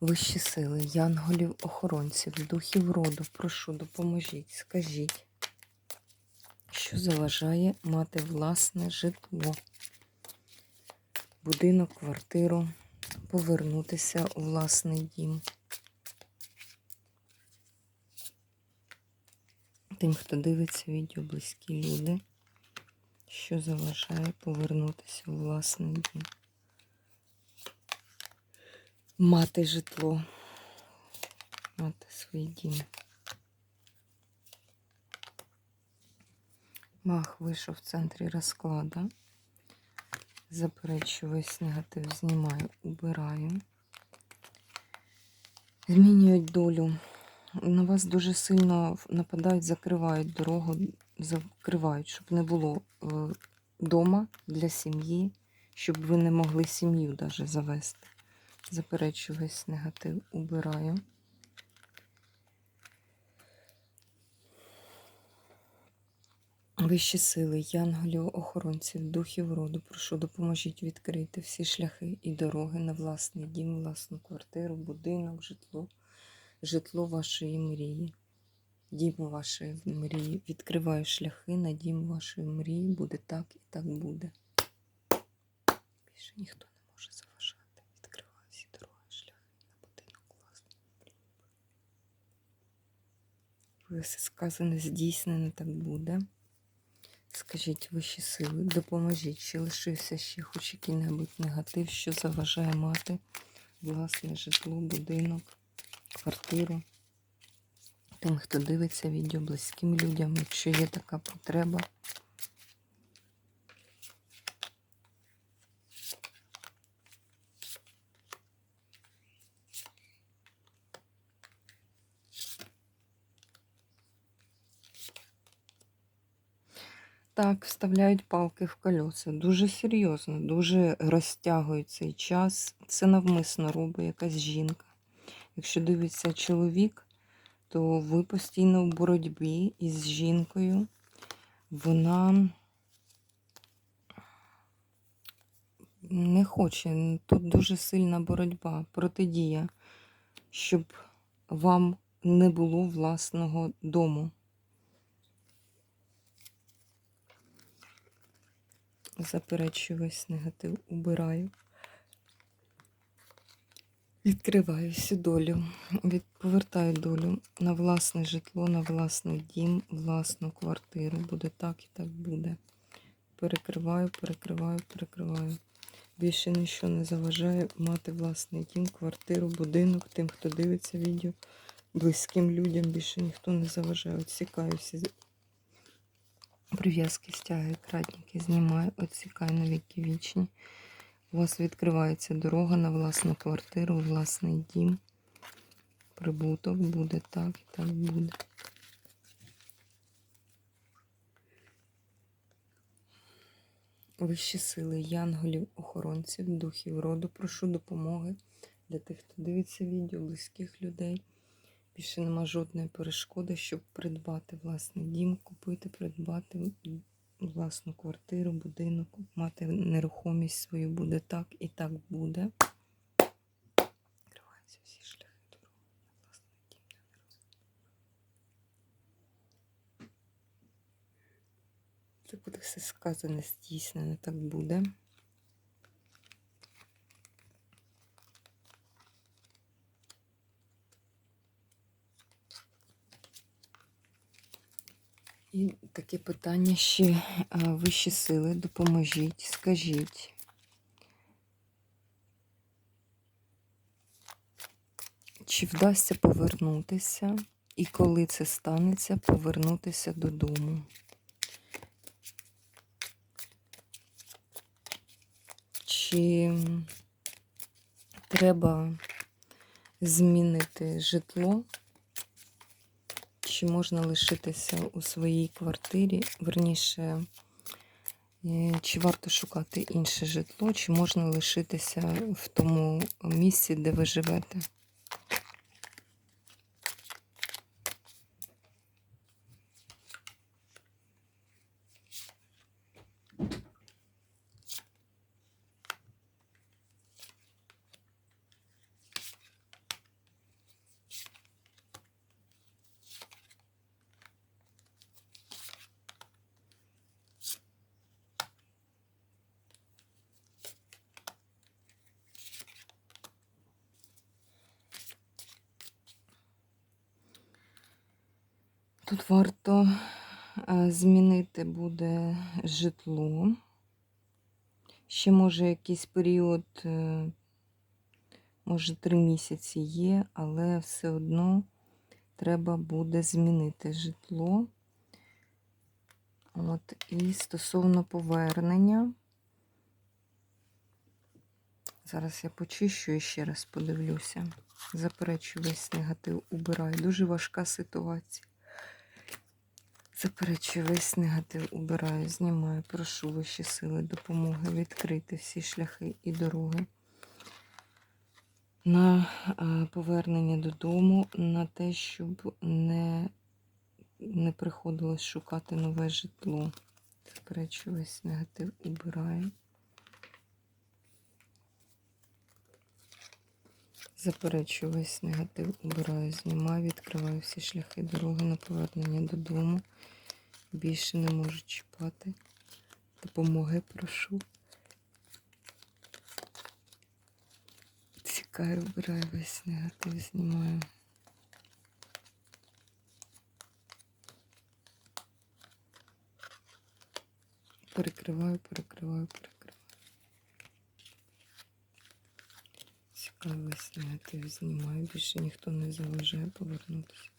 Вищі сили, янголів, охоронців, духів роду, прошу, допоможіть, скажіть, що заважає мати власне житло, будинок, квартиру, повернутися у власний дім. Тим, хто дивиться відео, близькі люди, що заважає повернутися у власний дім. Мати житло, мати свій дім. Мах вийшов в центрі розклада. Заперечую весь негатив, знімаю, убираю. Змінюють долю. На вас дуже сильно нападають, закривають дорогу, закривають, щоб не було вдома для сім'ї, щоб ви не могли сім'ю навіть завести. Заперечу весь негатив, убираю. Вищі сили, янголів, охоронців, духів роду, прошу, допоможіть відкрити всі шляхи і дороги на власний дім, власну квартиру, будинок, житло, житло вашої мрії. Дім вашої мрії. Відкриваю шляхи на дім вашої мрії. Буде так і так буде. Більше ніхто не може заважати. Відкриваю всі дороги, шляхи на будинок власний. Ви все сказане, здійснене так буде. Скажіть вищі сили, допоможіть, чи лишився ще хоч який-небудь негатив, що заважає мати власне житло, будинок, квартиру. Тим, хто дивиться відео близьким людям, якщо є така потреба. Так, вставляють палки в колеса. Дуже серйозно, дуже розтягують цей час. Це навмисно робить якась жінка. Якщо дивиться чоловік, то ви постійно в боротьбі із жінкою. Вона не хоче. Тут дуже сильна боротьба, протидія, щоб вам не було власного дому. Заперечую весь негатив, убираю. Відкриваю всю долю, від, повертаю долю на власне житло, на власний дім, власну квартиру. Буде так і так буде. Перекриваю, перекриваю, перекриваю. Більше нічого не заважає мати власний дім, квартиру, будинок, тим, хто дивиться відео, близьким людям більше ніхто не заважає. Отсікаю прив'язки, стяги, кратники, знімаю, отсікаю на віки вічні. У вас відкривається дорога на власну квартиру, власний дім. Прибуток буде так і так буде. Вищі сили, янголів, охоронців, духів роду, прошу допомоги для тих, хто дивиться відео, близьких людей. Більше нема жодної перешкоди, щоб придбати власний дім, купити, придбати власну квартиру, будинок, мати нерухомість свою буде так і так буде. Відкриваються всі шляхи дороги на власний дім та нерухомість. Це буде все сказане, здійснене, так буде. І таке питання ще вищі сили, допоможіть, скажіть. Чи вдасться повернутися, і коли це станеться, повернутися додому? Чи треба змінити житло, чи можна лишитися у своїй квартирі, верніше, е, чи варто шукати інше житло, чи можна лишитися в тому місці, де ви живете. Тут варто е, змінити буде житло. Ще може якийсь період, е, може три місяці є, але все одно треба буде змінити житло. От, і стосовно повернення. Зараз я почищу і ще раз подивлюся. Заперечу весь негатив, убираю. Дуже важка ситуація. Заперечую весь негатив, убираю, знімаю, прошу вищі сили допомоги відкрити всі шляхи і дороги на е, повернення додому, на те, щоб не, не приходилось шукати нове житло. Заперечую весь негатив, убираю. Заперечую весь негатив, убираю, знімаю, відкриваю всі шляхи дороги на повернення додому. Більше не можу чіпати. Допомоги прошу. Цікаю, вбираю весь негатив, знімаю. Перекриваю, перекриваю, перекриваю. Цікаво, весь знімаю. Більше ніхто не заважає повернутися.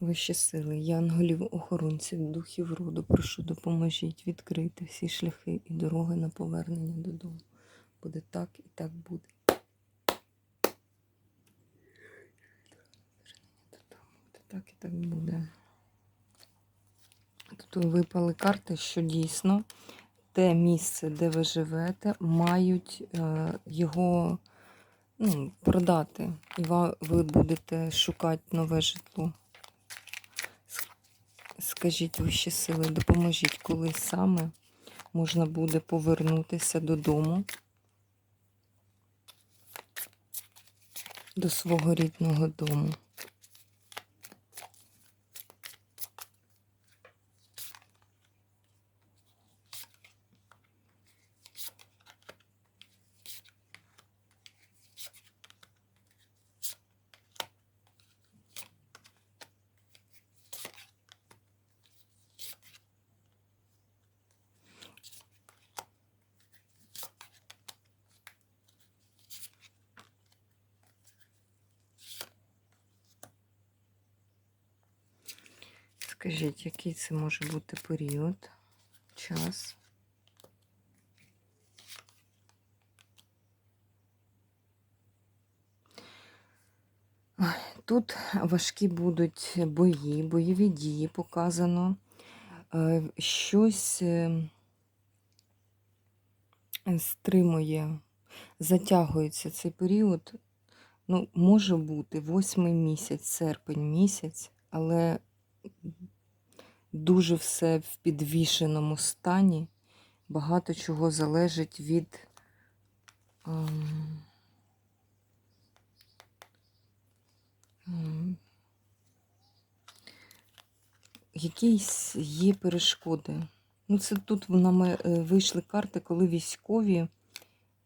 Вищі сили, янголів, охоронців, духів роду, прошу допоможіть відкрити всі шляхи і дороги на повернення додому. Буде так і так буде. Так і так буде. Тут випали карти, що дійсно те місце, де ви живете, мають е, його ну, продати. І ви будете шукати нове житло. Скажіть вищі сили, допоможіть, коли саме можна буде повернутися додому, до свого рідного дому. Скажіть, який це може бути період, час? Тут важкі будуть бої, бойові дії показано. Е, Щось е, стримує, затягується цей період. Ну, може бути восьмий місяць, серпень місяць, але дуже все в підвішеному стані. Багато чого залежить від ем, ем, якісь є перешкоди. Ну, це тут нам е, вийшли карти, коли військові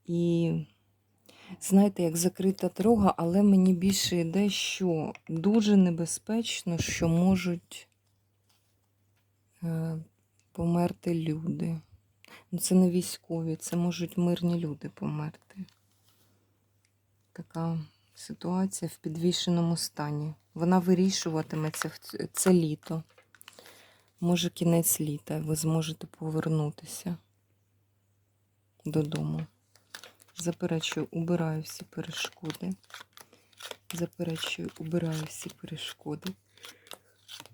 і знаєте, як закрита дорога, але мені більше йде, що дуже небезпечно, що можуть померти люди. Ну, це не військові, це можуть мирні люди померти. Така ситуація в підвішеному стані. Вона вирішуватиметься це літо. Може, кінець літа, ви зможете повернутися додому. Заперечую, убираю всі перешкоди. Заперечую, убираю всі перешкоди.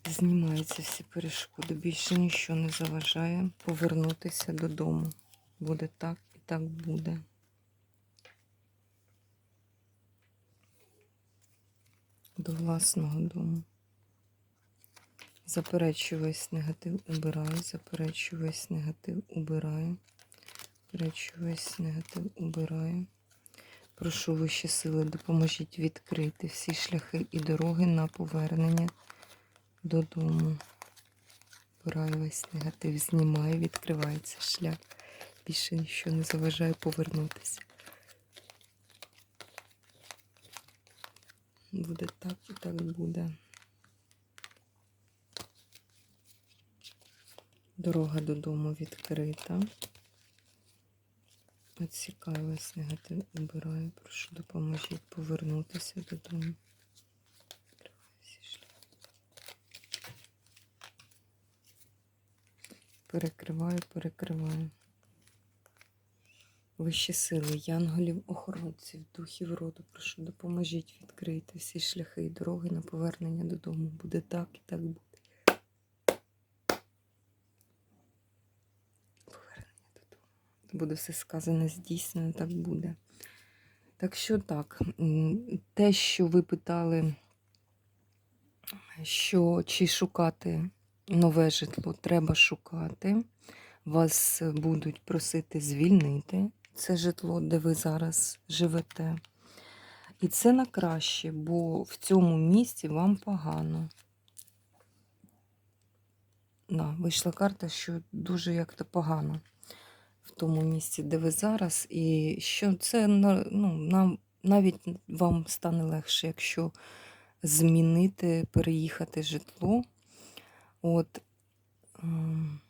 Знімаються всі перешкоди. Більше нічого не заважає повернутися додому. Буде так і так буде. До власного дому. Заперечую весь негатив, убираю. Заперечую весь негатив, убираю. Заперечую весь негатив, убираю. Прошу вищі сили, допоможіть відкрити всі шляхи і дороги на повернення додому. Убираю весь негатив, знімаю, відкривається шлях. Більше нічого не заважає повернутися. Буде так і так буде. Дорога додому відкрита. Відсікаю весь негатив, убираю. Прошу допоможіть повернутися додому. Відкриваю всі шляхи. Перекриваю, перекриваю. Вищі сили, янголів, охоронців, духів роду, прошу, допоможіть відкрити всі шляхи і дороги на повернення додому. Буде так і так буде. Повернення додому. Буде все сказане здійснено, так буде. Так що так, те, що ви питали, що чи шукати нове житло, треба шукати. Вас будуть просити звільнити це житло, де ви зараз живете. І це на краще, бо в цьому місці вам погано. На, вийшла карта, що дуже як-то погано в тому місці, де ви зараз. І що це ну, нам навіть вам стане легше, якщо змінити, переїхати житло. От, ем,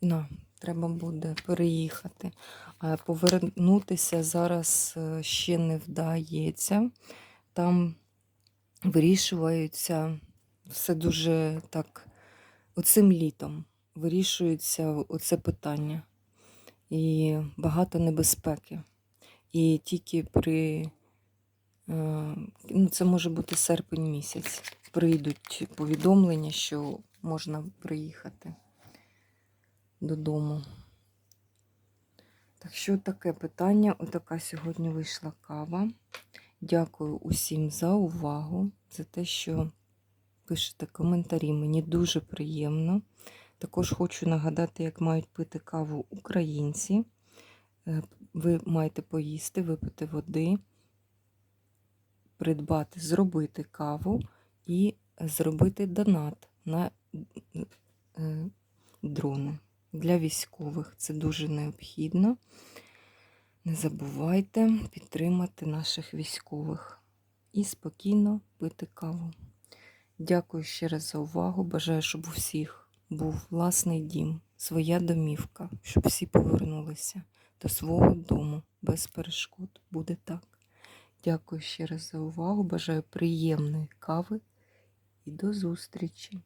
на, треба буде переїхати. А повернутися зараз е, ще не вдається. Там вирішуються все дуже так, оцим літом вирішується оце питання. І багато небезпеки. І тільки при, е, ну це може бути серпень місяць, прийдуть повідомлення, що можна приїхати додому. Так що таке питання, отака сьогодні вийшла кава. Дякую усім за увагу, за те, що пишете коментарі. Мені дуже приємно. Також хочу нагадати, як мають пити каву українці. Е, Ви маєте поїсти, випити води, придбати, зробити каву і зробити донат на дрони для військових. Це дуже необхідно. Не забувайте підтримати наших військових і спокійно пити каву. Дякую ще раз за увагу. Бажаю, щоб у всіх був власний дім, своя домівка, щоб всі повернулися до свого дому без перешкод. Буде так. Дякую ще раз за увагу. Бажаю приємної кави і до зустрічі!